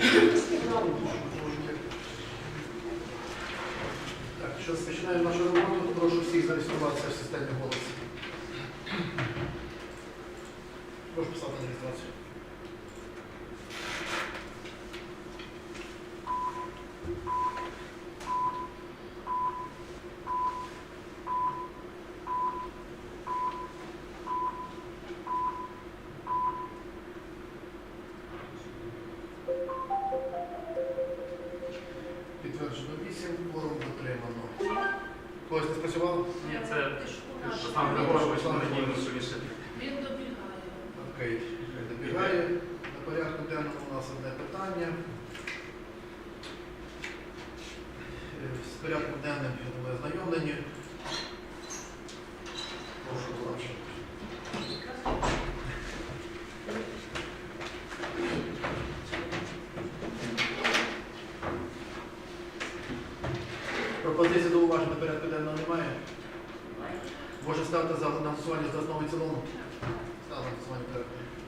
Так, зараз розпочинаємо нашу роботу, прошу всіх зареєструватися в системі «Голос». Прошу поставити на реєстрацію. Когось не спрацювало? Ні, це саме Добре, надійно, він добігає. Окей, добігає. На порядку денному у нас одне питання. Е, З порядку денним, ми ознайомлені. Пропозиції до уважень до порядку денного немає. Може ставити за голосування за основу і цілому? Ставимо голосування порядку.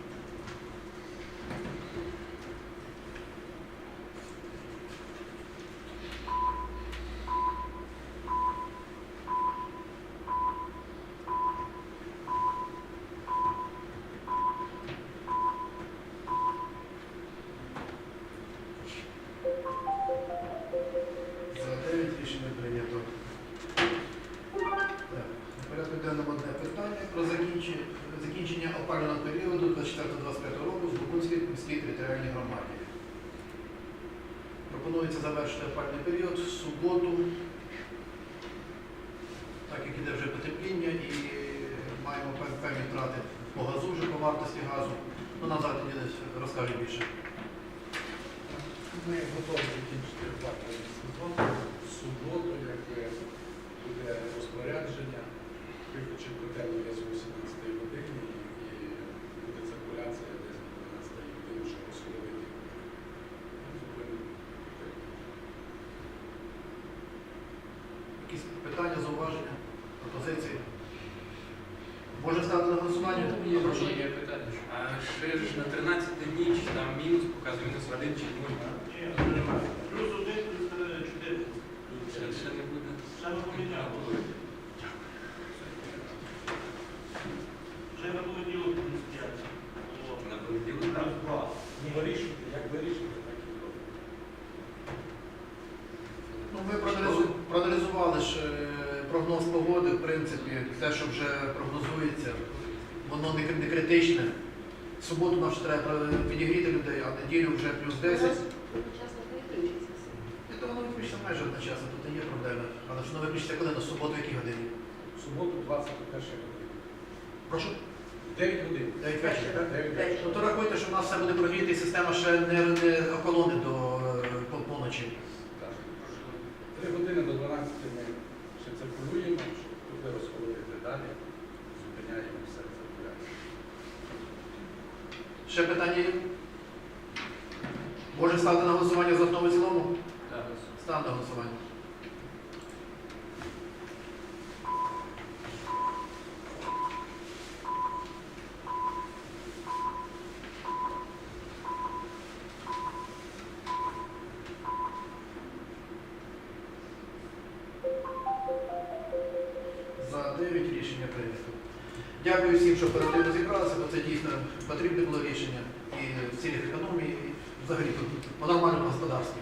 На порядку одне питання про закінчення, закінчення опалювального періоду 24-25 року з Букунській міській територіальній громаді. Пропонується завершити опалювальний період в суботу, так як іде вже потепління і маємо певні втрати по газу вже по вартості газу. Ну, назад десь розкаже більше. Ми готові закінчити опалювальний сезон. В суботу, як буде розпорядження, виключить котельну десь о 18 годині і буде циркуляція десь до 12 години, щоб розходити. Якісь питання, зауваження, пропозиції? Може ставити на голосування? Є є питання. А ще ж на 13 ніч там мінус показує, мінус один чи нуль. Плюс один, плюс е, чотири. Ще, ще не буде. Ще не поміняли. Вже на понеділок плюс п'ять. Було. На понеділок. Плюс два. Ну, вирішуєте, так і робите. Ну, ми проаналізу- проаналізували ж е, прогноз погоди, в принципі, те, що вже прогнозується, воно не, не критичне. В суботу нам ще треба підігріти людей, а неділю вже плюс 10. Одночасно переключиться. І то воно виключиться майже одночасно, тут не є проблеми. Але ж воно виключиться коли на суботу, в якій годині? В суботу 21 година. Прошу, 9 годин. 9 вечора. 9 Дев'ять. Ну, то рахуйте, що в нас все буде прогріти, і система ще не, не охолоне до е, по- поночі. Так. Три години до 12 ми ще циркулюємо, щоб туди розходити далі, зупиняємо все циркуляцію. Ще питання є? Може ставити на голосування за основу і в цілому? Так. Став на голосування. 9. Дякую всім, що оперативно зібралися, бо це дійсно потрібне було рішення і в цілях економії, і взагалі по нормальному господарстві.